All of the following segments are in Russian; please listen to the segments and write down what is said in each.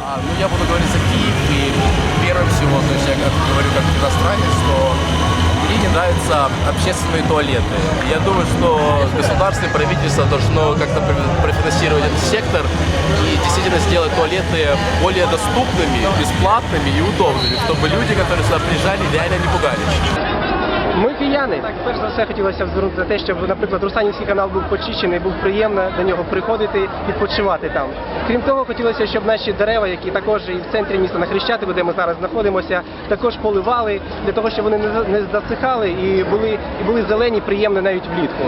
А, ну, я буду говорить за Киев, и первым всего, то есть я как говорю как иностранец, что мне не нравятся общественные туалеты. Я думаю, что государство и правительство должно как-то пр- профинансировать этот сектор и действительно сделать туалеты более доступными, бесплатными и удобными, чтобы люди, которые сюда приезжали, реально не пугались. Ми кияни. Так, перш за все хотілося б звернути на те, щоб, наприклад, Русанівський канал був почищений, був приємно до нього приходити, відпочивати там. Крім того, хотілося, щоб наші дерева, які також і в центрі міста на Хрещатику, де ми зараз знаходимося, також поливали для того, щоб вони не не засихали і були і були зелені, приємні навіть влітку.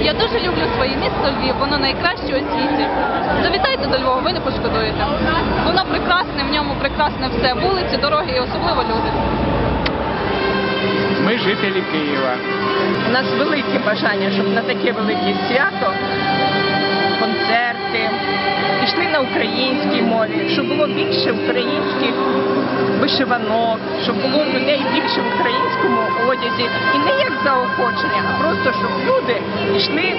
Я дуже люблю своє місто Львів, воно найкраще у світі. Завітайте до Львова, ви не пошкодуєте. Воно прекрасне, в ньому прекрасне все. Вулиці, дороги і особливо люди. Ми жителі Києва. У нас велике бажання, щоб на таке велике свято концерти пішли на українській мові, щоб було більше українських вишиванок, щоб було людей більше в українському одязі. І не як заохочення, а просто щоб люди йшли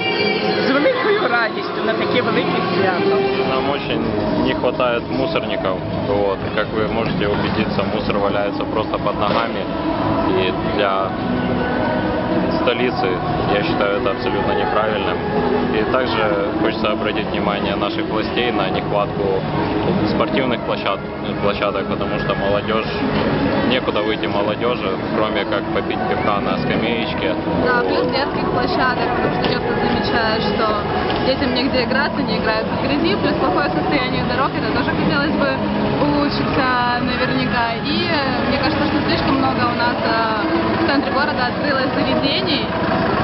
з великою радістю на таке велике свято. Нам очень не хватает мусорников. Вот. И Как вы можете убедиться, мусор валяется просто под ногами. И для столицы я считаю это абсолютно неправильным. И также хочется обратить внимание наших властей на нехватку спортивных площад, площадок, потому что молодежь, некуда выйти молодежи, кроме как попить пивка на скамеечке. Да, плюс детских площадок, потому что часто замечаю, что детям негде играться, не играют в грязи, плюс плохое состояние дорог, это тоже хотелось бы улучшиться наверняка. И э, мне кажется, что слишком много у нас э, центре города открылось заведений,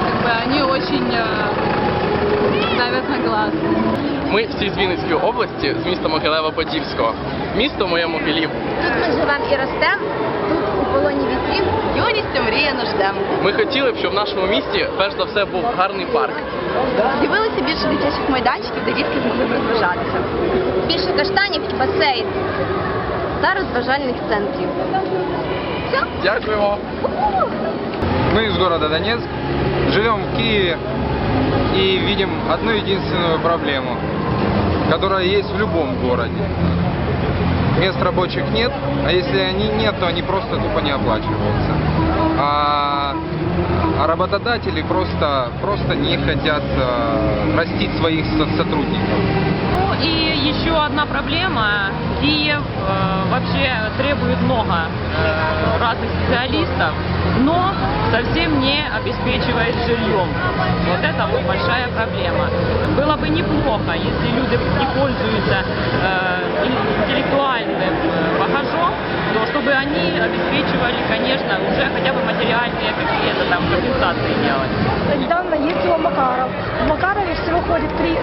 как бы они очень э, давят на глаз. Ми всі з Вінницької області, з міста Могилева-Подільського. Місто моє Могилів. Тут ми живемо і ростемо, тут у полоні вітрів юністю мріяно ждемо. Ми хотіли б, щоб в нашому місті перш за все був гарний парк. З'явилося більше дитячих майданчиків, де дітки змогли б розважатися. Більше каштанів і басейн та розважальних центрів. Все. Дякуємо. Мы из города Донецк, живем в Киеве и видим одну единственную проблему, которая есть в любом городе. Мест рабочих нет, а если они нет, то они просто тупо не оплачиваются. А, а работодатели просто, просто не хотят э, растить своих со- сотрудников. Ну и еще одна проблема. Киев э, вообще требует много э, разных специалистов, но совсем не обеспечивает жильем. Вот это вот большая проблема. Было бы неплохо, если люди не пользуются э, интеллектуальным э, багажом, то чтобы они обеспечивали, конечно, уже хотя бы материальные какие-то там компенсации делать. Недавно ездила Макаров. В Макарове всего ходит три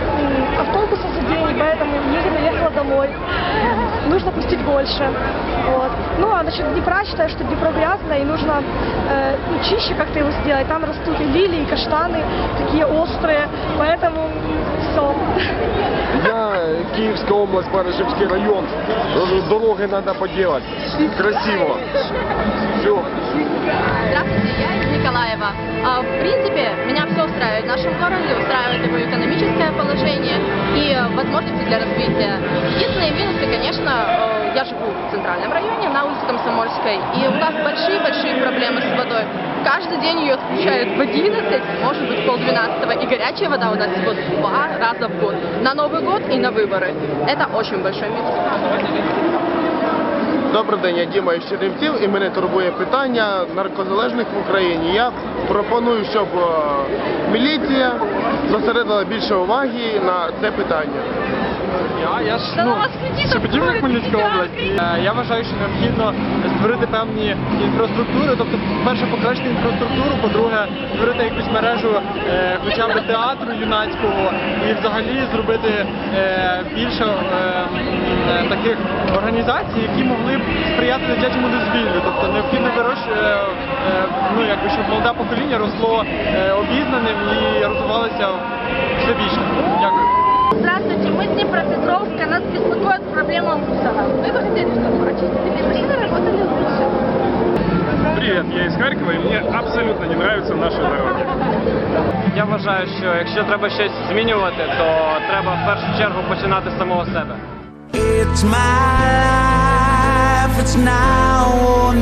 автобуса за день, поэтому еле доехала. Нужно пустить больше. Вот. Ну а насчет Днепра, считаю, что Днепро грязно, и нужно э, ну, чище как-то его сделать. Там растут и лилии, и каштаны, такие острые, поэтому все. Я Киевская область, Барышевский район. Дороги надо поделать. Красиво. Все. Здравствуйте, я из Николаева. А, В принципе, меня все устраивает в нашем городе, устраивает его экономическое положение и э, возможности для развития. Единственные минусы, конечно, э, я живу в центральном районе, на улице Комсомольской, и у нас большие-большие проблемы с водой. Каждый день ее отключают в 11, может быть, полдвенадцатого, и горячая вода у нас всего два раза в год. На Новый год и на выборы. Это очень большой минус. Добрий день, я Діма із Чернівців і мене турбує питання наркозалежних в Україні. Я пропоную, щоб е, міліція зосередила більше уваги на це питання. Я, я ж ну, Шепетівна Хмельницька область. Е, Я вважаю, що необхідно створити певні інфраструктури, тобто, по-перше, покращити інфраструктуру, по-друге, створити якусь мережу е, хоча б театру юнацького і взагалі зробити е, більше е, таких організацій, які могли б сприяти дитячому дозвіллю. Тобто необхідно вирощувати, ну, якби, щоб молоде покоління росло е, обізнаним і розвивалося все більше. Дякую. Здравствуйте, мы с Днепропетровска, нас беспокоит проблема мусора. Мы бы хотели, чтобы очистители машины работали лучше. Привіт, я із Харкова і мені абсолютно не подобаються наші дороги. Я вважаю, що якщо треба щось змінювати, то треба в першу чергу починати з самого себе. It's my life, it's now or